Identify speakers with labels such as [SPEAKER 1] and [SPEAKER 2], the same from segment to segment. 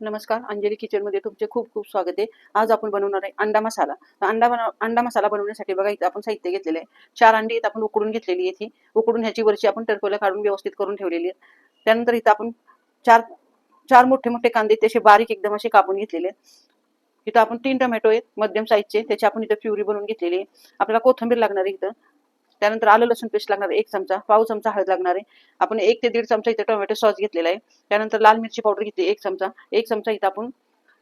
[SPEAKER 1] नमस्कार अंजली किचनमध्ये तुमचे खूप खूप स्वागत आहे. आज आपण बनवणार आहे अंडा मसाला. तर अंडा बनव अंडा मसाला बनवण्यासाठी बघा इथं आपण साहित्य घेतलेले आहे. चार अंडी इथं आपण उकडून घेतलेली आहे ती उकडून ह्याची वरची आपण टरकोला काढून व्यवस्थित करून ठेवलेली आहे. त्यानंतर इथं आपण चार चार मोठे मोठे कांदे तसे बारीक एकदम असे कापून घेतलेले आहेत. इथं आपण तीन टोमॅटो आहेत मध्यम साईजचे त्याची आपण इथं प्युरी बनवून घेतलेली आहे. आपल्याला कोथिंबीर लागणार आहे इथं. त्यानंतर आलं लसूण पेस्ट लागणार एक चमचा पाव चमचा हळद लागणार आहे. आपण एक ते दीड चमचा इथं टोमॅटो सॉस घेतलेला आहे. त्यानंतर लाल मिरची पावडर घेतली एक चमचा. एक चमचा इथं आपण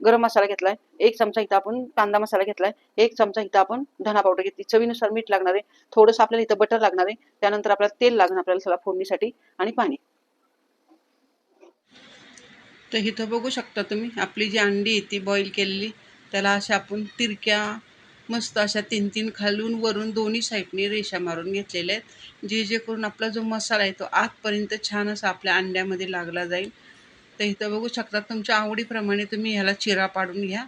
[SPEAKER 1] गरम मसाला घेतलाय. एक चमचा इथं आपण कांदा मसाला घेतलाय. एक चमचा इथं आपण धना पावडर घेतली. चवीनुसार मीठ लागणार आहे. थोडंसं आपल्याला इथं बटर लागणार आहे. त्यानंतर आपल्याला तेल लागणार आपल्याला सगळा फोडणीसाठी आणि पाणी. तर इथं बघू शकता तुम्ही आपली जी अंडी आहे ती बॉईल केलेली त्याला अशा आपण तिरक्या मस्त अशा तीन तीन खालून वरून दोन्ही साईडने रेषा मारून घेतलेल्या आहेत. जे जे करून आपला जो मसाला आहे तो आतपर्यंत छान असा आपल्या अंड्यामध्ये लागला जाईल. तर इथं बघू शकता तुमच्या आवडीप्रमाणे तुम्ही ह्याला चिरा पाडून घ्या.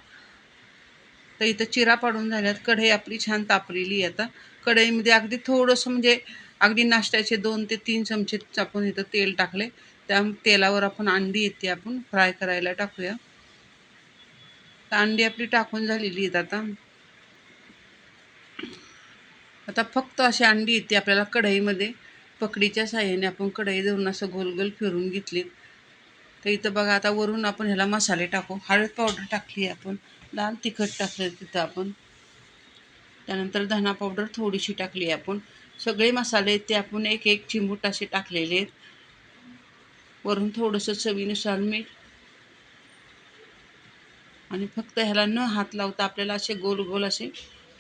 [SPEAKER 1] तर इथं चिरा पाडून झाल्यात. कढई आपली छान तापलेली आहे आता. कढईमध्ये अगदी थोडंसं म्हणजे अगदी नाश्त्याचे दोन ते तीन चमचे आपण इथं तेल टाकले. त्या तेलावर आपण अंडी येते आपण फ्राय करायला टाकूया. तर अंडी आपली टाकून झालेली आहेत आता. आता फक्त अशी अंडी येते आपल्याला कढईमध्ये. पकडीच्या साह्याने आपण कढई धरून असं गोल गोल फिरून घेतली तर इथं बघा आता वरून आपण ह्याला मसाले टाकू. हळद पावडर टाकली आपण. लाल तिखट टाकलं तिथं आपण. त्यानंतर धना पावडर थोडीशी टाकली आपण. सगळे मसाले ते आपण एक एक चिमूट असे टाकलेले आहेत. वरून थोडंसं चवीनुसार मीठ. आणि फक्त ह्याला न हात लावता आपल्याला असे गोल गोल असे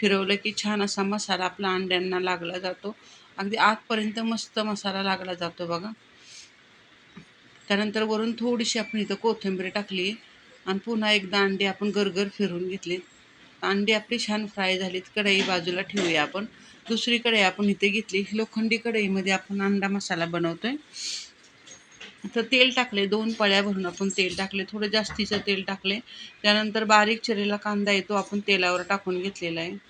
[SPEAKER 1] फिरवलं की छान असा मसाला आपला अंड्यांना लागला जातो. अगदी आतपर्यंत मस्त मसाला लागला जातो बघा. त्यानंतर वरून थोडीशी आपण इथं कोथिंबीर टाकली आणि पुन्हा एकदा अंडी आपण गरगर फिरून घेतली. अंडी आपली छान फ्राय झालीत. कढई बाजूला ठेवूया आपण. दुसरी कढई आपण इथे घेतली. लोखंडी कढईमध्ये आपण अंडा मसाला बनवतोय. तर तेल टाकले. दोन पळ्या भरून आपण तेल टाकले. थोडं जास्तीचं तेल टाकले. त्यानंतर बारीक चिरेला कांदा येतो आपण तेलावर टाकून घेतलेला आहे.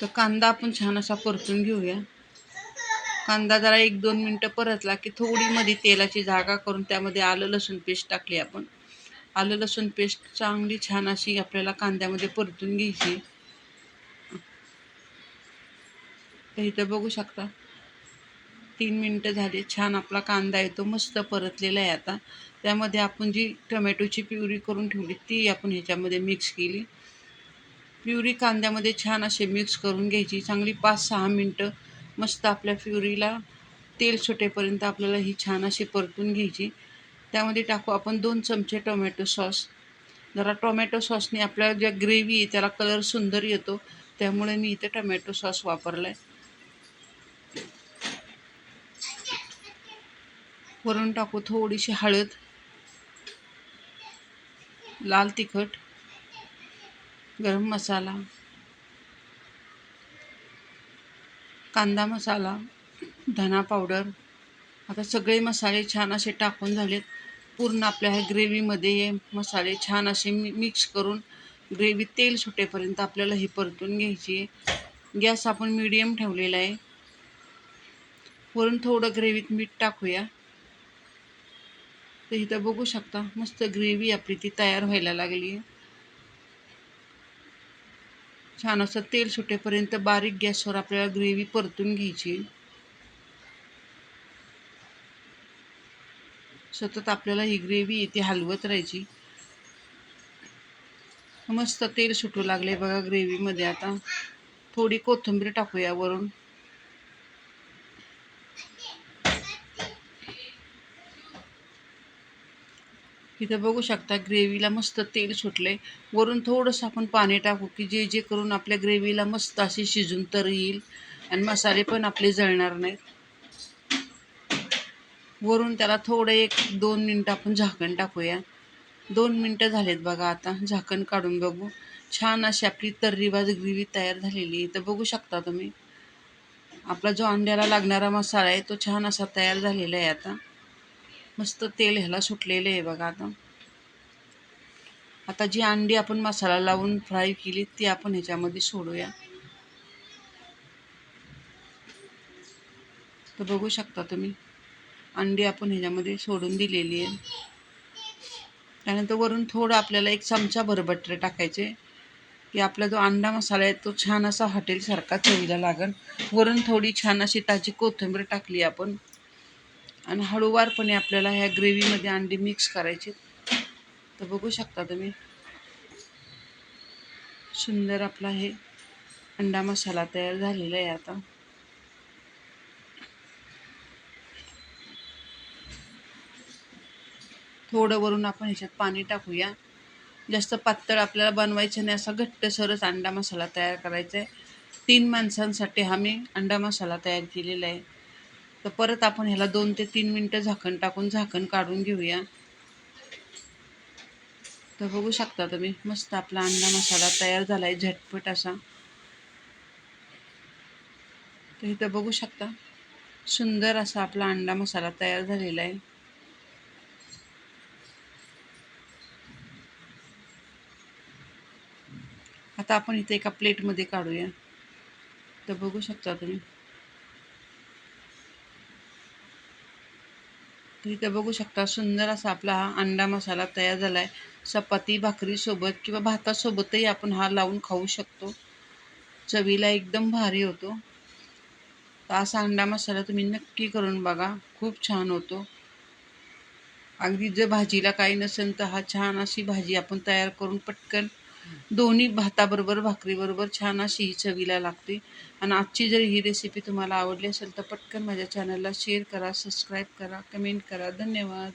[SPEAKER 1] तर कांदा आपण छान असा परतून घेऊया. कांदा जरा एक दोन मिनटं परतला की थोडी मध्ये तेलाची जागा करून त्यामध्ये आलं लसूण पेस्ट टाकली आपण. आलं लसूण पेस्ट चांगली छान अशी आपल्याला कांद्यामध्ये परतून घ्यायची. तर इथं बघू शकता तीन मिनटं झाली छान आपला कांदा येतो मस्त परतलेला आहे आता. त्यामध्ये आपण जी टोमॅटोची प्युरी करून ठेवली ती आपण ह्याच्यामध्ये मिक्स केली. प्युरी कांद्यामध्ये छान असे मिक्स करून घ्यायची. चांगली पाच सहा मिनटं मस्त आपल्या प्युरीला तेल सुटेपर्यंत आपल्याला ही छान अशी परतून घ्यायची. त्यामध्ये टाकू आपण दोन चमचे टोमॅटो सॉस जरा टोमॅटो सॉसने आपल्या ज्या ग्रेव्ही आहे त्याला कलर सुंदर येतो. त्यामुळे मी इथे टोमॅटो सॉस वापरला आहे वरून टाकू थोडीशी हळद. लाल तिखट. गरम मसाला कांदा मसाला धना पावडर. आता सगळे मसाले छान असे टाकून झालेत. पूर्ण आपल्या ह्या ग्रेव्हीमध्ये हे मसाले छान असे मी मिक्स करून ग्रेव्ही तेल सुटेपर्यंत आपल्याला हे परतून घ्यायची आहे. गॅस आपण मीडियम ठेवलेला आहे. वरून थोडं ग्रेव्हीत मीठ टाकूया. तर इथं बघू शकता मस्त ग्रेव्ही आपली ती तयार व्हायला लागली आहे. छान असं तेल सुटेपर्यंत बारीक गॅसवर आपल्याला ग्रेव्ही परतून घ्यायची. सतत आपल्याला ही ग्रेव्ही येते हलवत राहायची. मस्त तेल सुटू लागले बघा ग्रेव्हीमध्ये. आता थोडी कोथिंबीर टाकूया वरून. इथं बघू शकता ग्रेव्हीला मस्त तेल सुटले वरून थोडंसं आपण पाणी टाकू की जे जे करून आपल्या ग्रेव्हीला मस्त अशी शिजून तर येईल. आणि मसाले पण आपले जळणार नाहीत. वरून त्याला थोडं एक दोन मिनटं आपण झाकण टाकूया. दोन मिनटं झालेत बघा आता. झाकण काढून बघू. छान अशी आपली तर्रीबाज ग्रेव्ही तयार झालेली इथं बघू शकता तुम्ही. आपला जो अंड्याला लागणारा मसाला आहे तो छान असा तयार झालेला आहे आता. मस्त तेल ह्याला सुटलेलं आहे बघा आता. आता जी अंडी आपण मसाला लावून फ्राय केली ती आपण ह्याच्यामध्ये सोडूया. तर बघू शकता तुम्ही अंडी आपण ह्याच्यामध्ये सोडून दिलेली आहे. त्यानंतर वरून थोडं आपल्याला एक चमचा भर टाकायचे. की आपला जो अंडा मसाला आहे तो छान असा हॉटेलसारखा चवीला लागेल वरून थोडी छान अशी ताजी कोथिंबीर टाकली आपण. आणि हळूवारपणे आपल्याला ह्या ग्रेव्हीमध्ये अंडी मिक्स करायची तर बघू शकता तुम्ही. सुंदर आपला हे अंडा मसाला तयार झालेला आहे आता. थोडं वरून आपण ह्याच्यात पाणी टाकूया. जास्त पातळ आपल्याला बनवायचं नाही असा घट्ट सरस अंडा मसाला तयार करायचा आहे. तीन माणसांसाठी हा मी अंडा मसाला तयार केलेला आहे. तर परत आपण ह्याला दोन ते तीन मिनटं झाकण टाकून झाकण काढून घेऊया. तर बघू शकता तुम्ही मस्त आपला अंडा मसाला तयार झाला आहे झटपट असा. तर इथं बघू शकता सुंदर असा आपला अंडा मसाला तयार झालेला आहे. आता आपण इथे एका प्लेटमध्ये काढूया. तर बघू शकता तुम्ही तर इथे बघू शकता सुंदर असा आपला हा अंडा मसाला तयार झाला आहे चपाती भाकरीसोबत किंवा भातासोबतही आपण हा लावून खाऊ शकतो. चवीला एकदम भारी होतो. तर असा अंडा मसाला तुम्ही नक्की करून बघा खूप छान होतो. अगदी जर भाजीला काही नसेल तर हा छान अशी भाजी आपण तयार करून पटकन दोन्ही भाताबरोबर भाकरीबरोबर छान अशी ही चवीला लागते. आणि आजची जर ही रेसिपी तुम्हाला आवडली असेल तर पटकन माझ्या चॅनलला शेअर करा सबस्क्राईब करा कमेंट करा. धन्यवाद.